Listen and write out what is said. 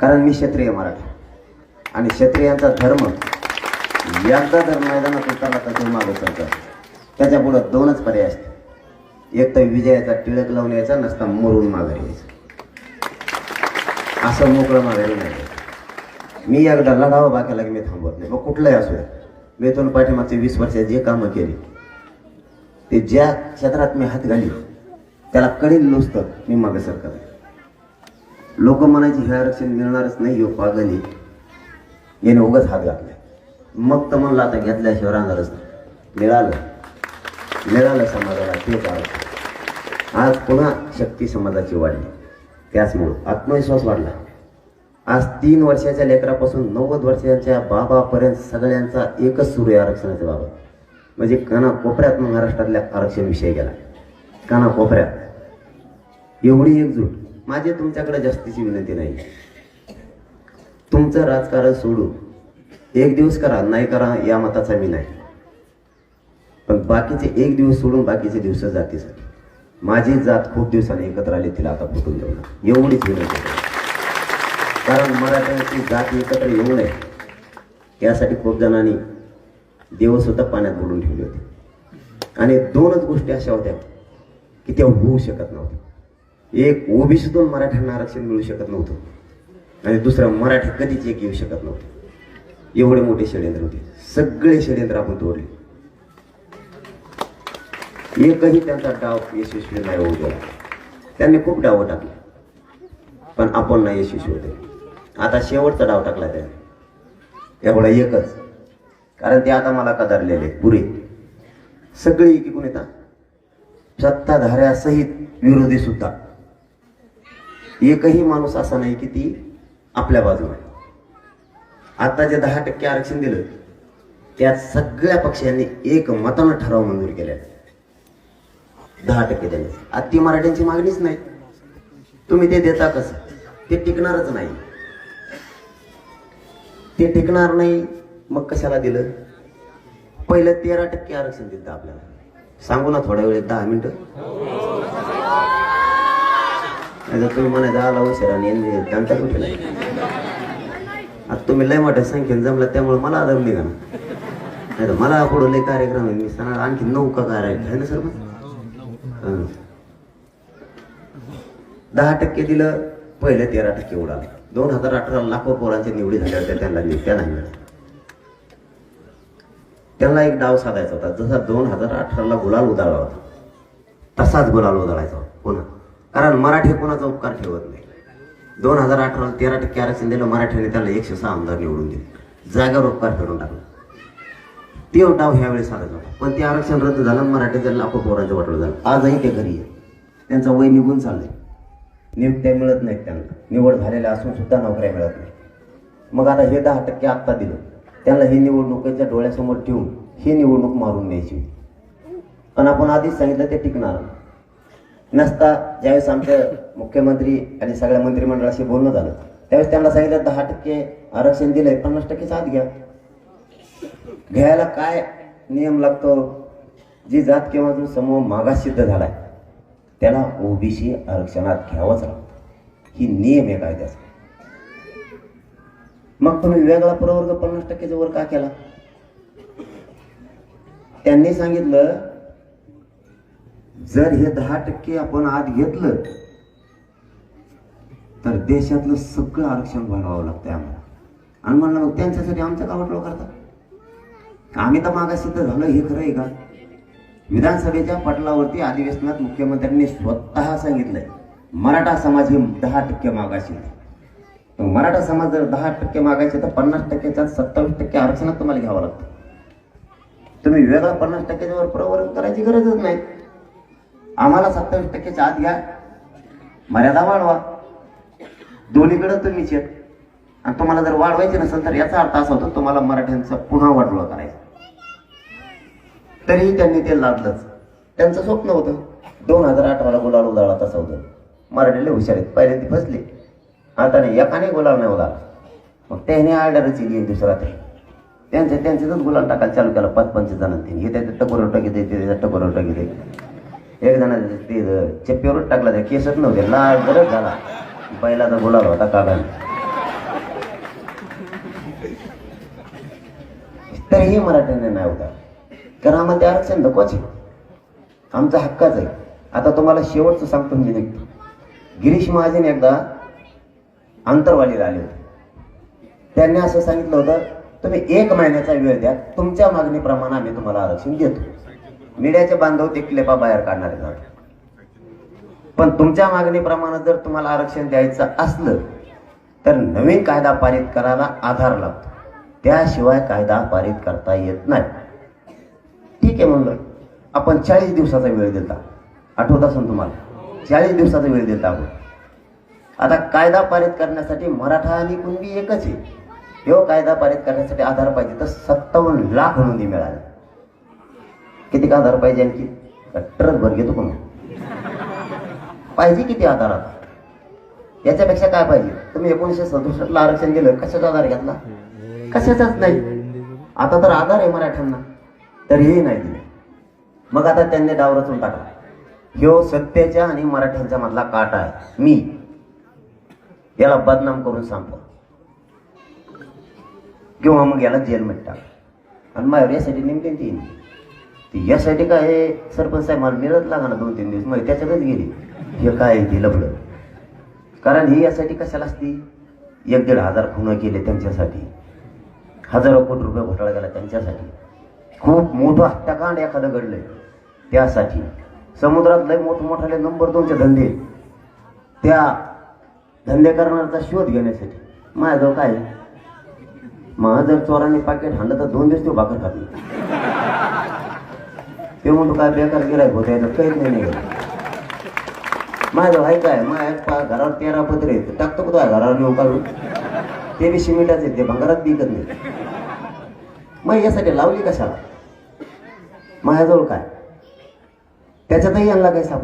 कारण मी क्षत्रिय मराठा. आणि क्षत्रियांचा धर्म यांचा जर मैदानात उतरला तर तो मागे सरकार त्याच्या पुढं दोनच पर्याय असते एक तर विजयाचा टिळक लावून यायचा नसता मरून माघारी यायचं. असं मोकळं माघारी नाही मी एकदा लढावं बाकीला की मी थांबवत नाही. मग कुठलंही असू द्या. मी पाठीमागचे वीस वर्षात जे कामं केली ते ज्या क्षेत्रात मी हात घाली त्याला कडील नुसतं मी मागे सरकार लोक म्हणायची हे आरक्षण मिळणारच नाही हो पागली याने उगाच हात घातलाय मग तर म्हणलं आता घेतल्याशिवाय राहणारच मिळालं. मिळालं समाजाला तेच आरक्षण आज पुन्हा शक्ती समाजाची वाढली. त्याचमुळं आत्मविश्वास वाढला. आज तीन वर्षाच्या लेकरापासून नव्वद वर्षाच्या बाबापर्यंत सगळ्यांचा एकच सुरू आहे आरक्षणाच्या बाबा. म्हणजे कानाकोपऱ्यात महाराष्ट्रातल्या आरक्षण विषय गेला. कानाकोपऱ्यात. एवढी एकजूट. माझी तुमच्याकडे जास्तीची विनंती नाही. तुमचं राजकारण सोडून एक दिवस करा नाही करा या मताचा मी नाही. पण बाकीचे एक दिवस सोडून बाकीचे दिवस जाते सर माझी जात खूप दिवसांनी एकत्र आली तिला आता फुटून देऊ एवढीच विनंती कारण मराठ्यांची जात एकत्र येऊ नये यासाठी खूप जणांनी देवसुद्धा पाण्यात बुडून ठेवले होते. आणि दोनच गोष्टी अशा होत्या की त्या होऊ शकत नव्हत्या. एक ओबीसीतून मराठ्यांना आरक्षण मिळू शकत नव्हतं. आणि दुसरं मराठी कधीच एक येऊ शकत नव्हतं. एवढे मोठे षडयंत्र होते. सगळे षडयंत्र आपण तोडले. एकही त्यांचा डाव यशस्वी नाही होऊ गेला त्यांनी खूप डाव टाकले. पण आपण नाही यशस्वी होते. आता शेवटचा डाव टाकला त्याने. एवढा एकच. कारण ते आता मला कदारलेले पुरे सगळे एकीकून येतात. सत्ताधाऱ्यासहित विरोधी सुद्धा. एकही माणूस असा नाही की ती आपल्या बाजूला आता जे दहा टक्के आरक्षण दिलं त्यात सगळ्या पक्षांनी एक मतानं ठराव मंजूर केल्या. दहा टक्के त्यांनी आता ती मराठ्यांची मागणीच नाही. तुम्ही ते देता कसं? ते टिकणारच नाही. ते टिकणार नाही मग कशाला दिलं? पहिलं तेरा टक्के आरक्षण दिलं आपल्याला. सांगू ना थोड्या वेळेत दहा मिनिटं? नाही तर तुम्ही म्हणा दहाला उशिराने आणि त्यांचा कुठे नाही आता तुम्ही लय मोठ्या संख्येने जमला त्यामुळे मला आदर निघा ना नाही तर मला पुढं लय कार्यक्रम आहे मी सांगा आणखी नऊ का काय आहे ना सर मग दहा टक्के दिलं पहिलं तेरा टक्के उडालं दोन हजार अठरा लाखो पोरांच्या निवडी झाल्या होत्या त्यांना नि- त्या नाही मिळाल्या त्यांना एक डाव साधायचा होता जसा दोन हजार अठराला गुलाल उदाळला होता तसाच गुलाल उदाळायचा होता पुन्हा कारण मराठी कोणाचा उपकार ठेवत नाही. दोन हजार अठराला तेरा टक्के आरक्षण दिलं मराठीने त्याला एकशे सहा आमदार निवडून दिले. जागेवर उपकार फेडून टाकला. ते डाव ह्यावेळेस साधायचा होता. पण ते आरक्षण रद्द झालं मराठीचं लाखो पोरांचं वाटलं झालं. आजही ते घरी आहे. त्यांचं वय निघून चाललंय. नियुक्त्या मिळत नाहीत त्यांना. निवड झालेल्या असून सुद्धा नोकऱ्या मिळत नाही मग आता हे दहा टक्के आत्ता दिलं. त्यांना ही निवडणुकीच्या डोळ्यासमोर ठेवून ही निवडणूक मारून न्यायची पण आपण आधीच सांगितलं ते टिकणार नाही. नसता ज्यावेळेस आमच्या मुख्यमंत्री आणि सगळ्या मंत्रिमंडळाशी बोलणं झालं त्यावेळेस त्यांना सांगितलं दहा टक्के आरक्षण दिलंय पन्नास टक्केच आत घ्या. घ्यायला काय नियम लागतो? जी जात किंवा जो समूह मागास सिद्ध झालाय त्याला ओबीसी आरक्षणात घ्यावंच लागतं. ही नियम आहे कायद्याचा. मग तुम्ही वेगळा प्रवर्ग पन्नास टक्के वर का केला? त्यांनी सांगितलं जर हे दहा टक्के आपण आत घेतलं तर देशातलं सगळं आरक्षण वाढवावं लागतं आम्हाला. आणि म्हणलं मग त्यांच्यासाठी आमचं का वाटलं करता आम्ही तर मागास सिद्ध झालं हे खरं आहे का? विधानसभेच्या पटलावरती अधिवेशनात मुख्यमंत्र्यांनी स्वतः सांगितलंय मराठा समाज हे दहा टक्के मागाशी मराठा समाज जर दहा टक्के मागायचे तर पन्नास टक्क्याच्या सत्तावीस टक्के आरक्षणात तुम्हाला घ्यावं लागतं. तुम्ही वेगळा पन्नास टक्क्याच्या वर प्रवर्ग करायची गरजच नाही. आम्हाला सत्तावीस टक्क्याच्या आत घ्या. मर्यादा वाढवा. दोन्हीकडे तुम्हीच येत आणि तुम्हाला जर वाढवायचे नसेल तर याचा अर्थ असा होतो तुम्हाला मराठ्यांचा पुन्हा वाटोळा करायचा. तरीही त्यांनी ते लादलंच. त्यांचं स्वप्न होतं दोन हजार अठराला गुलाल उदाळा तसं होतं. मराठीले हुशार आहेत. पहिल्यांदा फसले. आता नाही. एकाने गुलाल नाही उदाळा मग त्याने आर्डरच येईल एक दुसरा ते त्यांच्या त्यांच्यातच गुलाल टाकायला चालू केला. पाच पंचवीस जणांनी. हे त्याच्या टकोर टाकी ते त्याच्या टकोर टाकी. ते एक जणाचं ते चप्पीवर टाकला त्या केसच नव्हते. लाल गरज झाला. बैलाचा गुलाब होता काढा तरीही मराठ्यांना नाही होता. कारण आम्हाला ते आरक्षण धकोच आहे. आमचा हक्काच आहे. आता तुम्हाला शेवटचं सांगतो म्हणजे निघतो. गिरीश महाजन एकदा आंतरवालीला आले होते. त्यांनी असं सांगितलं होतं तुम्ही एक महिन्याचा वेळ द्या. तुमच्या मागणीप्रमाणे आम्ही तुम्हाला आरक्षण देतो. मीडियाचे बांधव ते क्लेपा बाहेर काढणारे जातात पण तुमच्या मागणीप्रमाणे जर तुम्हाला आरक्षण द्यायचं असलं तर नवीन कायदा पारित करायला आधार लागतो. त्याशिवाय कायदा पारित करता येत नाही. ठीक आहे म्हणलं आपण चाळीस दिवसाचा वेळ देता. आठवत असून तुम्हाला? चाळीस दिवसाचा वेळ देता आपण. आता कायदा पारित करण्यासाठी मराठा आणि कुणबी एकच आहे. ह्यो कायदा पारित करण्यासाठी आधार पाहिजे तर सत्तावन्न लाख नोंदी मिळाल्या किती का आधार पाहिजे आणखी? ट्रक भर घेतो कोण. पाहिजे किती आधार आता? याच्यापेक्षा काय पाहिजे? तुम्ही एकोणीसशे सदुसष्टला आरक्षण दिलं कशाचा आधार घेतला? कशाचाच नाही. आता तर आधार आहे मराठ्यांना. तर हे नाही दिले. मग आता त्यांनी डाव रचून टाकला. ह्यो सत्तेच्या आणि मराठ्यांच्या मधला काटा आहे. मी याला बदनाम करून सांगतो. किंवा मग याला जेलमध्ये टाक. आणि माझ्यावर यासाठी नेमके तीन ती यासाठी काय हे सरपंच साहेब मला मिळत लागा दोन तीन दिवस. मग त्याच्यातच गेली. हे काय आहे ते लपलं कारण ही यासाठी कशाला असती? एक दीड हजार खुणं केले त्यांच्यासाठी. हजारो कोटी रुपये घोटाळा केला त्यांच्यासाठी. खूप मोठं हत्याकांड एखादं घडलंय. त्यासाठी. समुद्रात लय मोठमोठाले नंबर दोनचे धंदे. त्या धंदे करणाऱ्याचा शोध घेण्यासाठी. माझ्याजवळ काय आहे? मग जर चोरांनी पाकिट हाणलं तर दोन दिवस तो भाकर खात. ते म्हणतो काय बेकार गिरायक होत याच्यात काहीच नाही निघत. माझं आहे काय माझ्या पा- घरावर तेरा पत्र आहेत टाकतो कुठं आहे घरावर येऊ काढून? ते बी सिमेंटाचे आहेत, ते भंगारात बिकत नाही मग यासाठी लावली कशाला? माझ्याजवळ काय? त्याच्यातही यांना काही सापडत